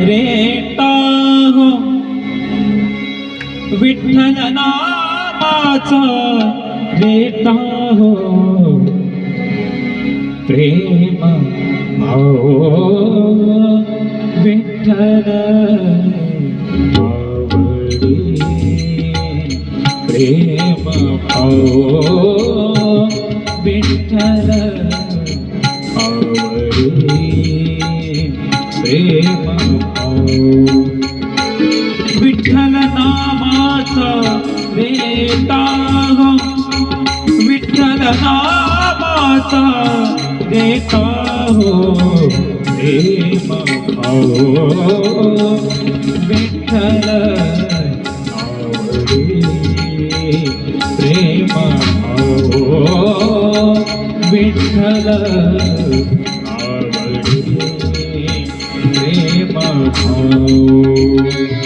रेटा विठ्ठल नामाचा रेटा हो प्रेम विठ्ठल आवडी। प्रेम देता विठ्ठल नामाचा देता प्रेम भाव. विठ्ठल प्रेम भाव. विठ्ठल प्रेम भाव.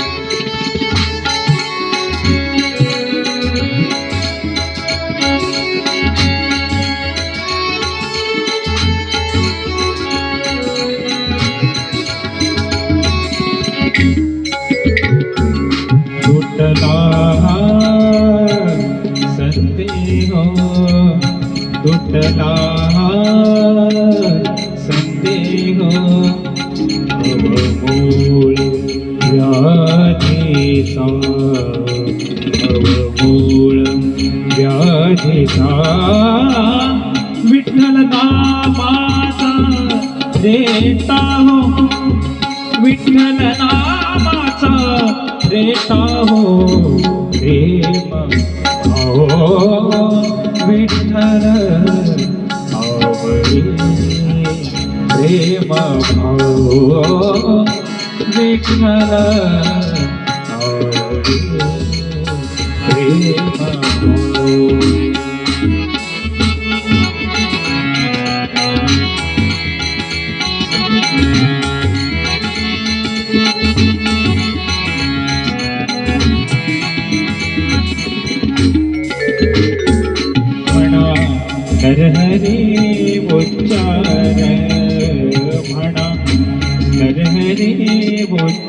संदेह तुटला संदेह अवमूळ व्याधीचा अवमूळ व्याधीचा विठ्ठल नामाचा देता हो. विठ्ठल नामाचा દેતા હો પ્રેમ આવો વિઠ્ઠલ આવરી પ્રેમ આવો વિઠ્ઠલ આવરી પ્રેમ આવો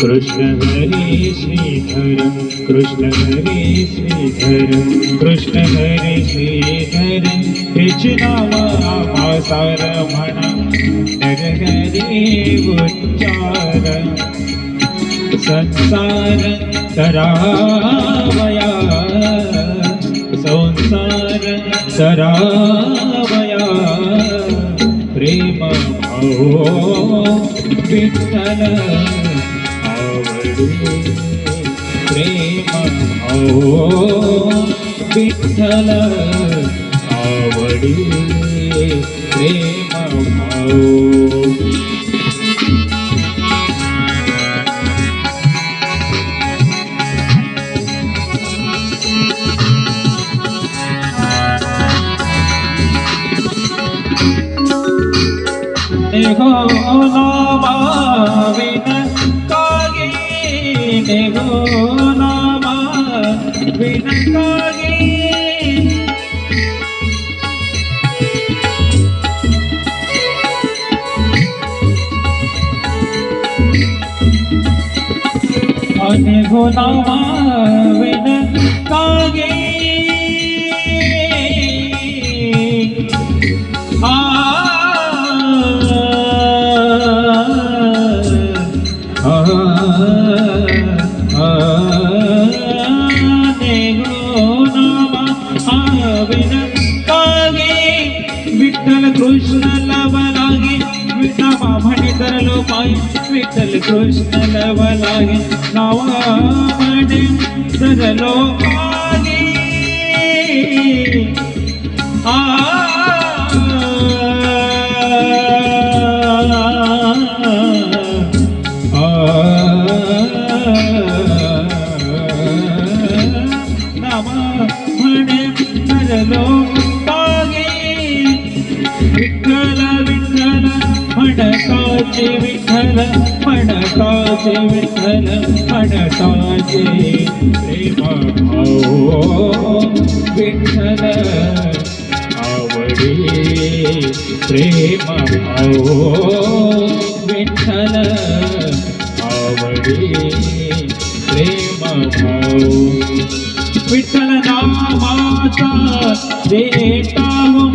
कृष्ण हरी श्रीधर कृष्ण हरी श्रीधर कृष्ण हरी श्रीधर हेच नाव आभासार म्हणा उच्चार संसार सरावया संसार सरावया प्रेम भाऊ विठ्ठल प्रेम विठ्ठल आवडी प्रेम भाव। नेहो नामा विना नेहो नामा विन कागे नेहो नामा विठ्ठल कृष्ण लवलागे नामा म्हणे तरलो पाय विठ्ठल कृष्ण लवलागे नावा म्हणे तरलो पागे नामा ವಿಠಲ ಮಣಕಾಶಿ ವಿಠಲ ಮಣಕಾಶಿ ಪ್ರೇಮ ವಿಠಲ ಅವಳಿ ಪ್ರೇಮ ವಿಠಲ ಅವಳಿ ಪ್ರೇಮ ವಿಠಲ ನಾಮಾತ ದೇತಾವಂ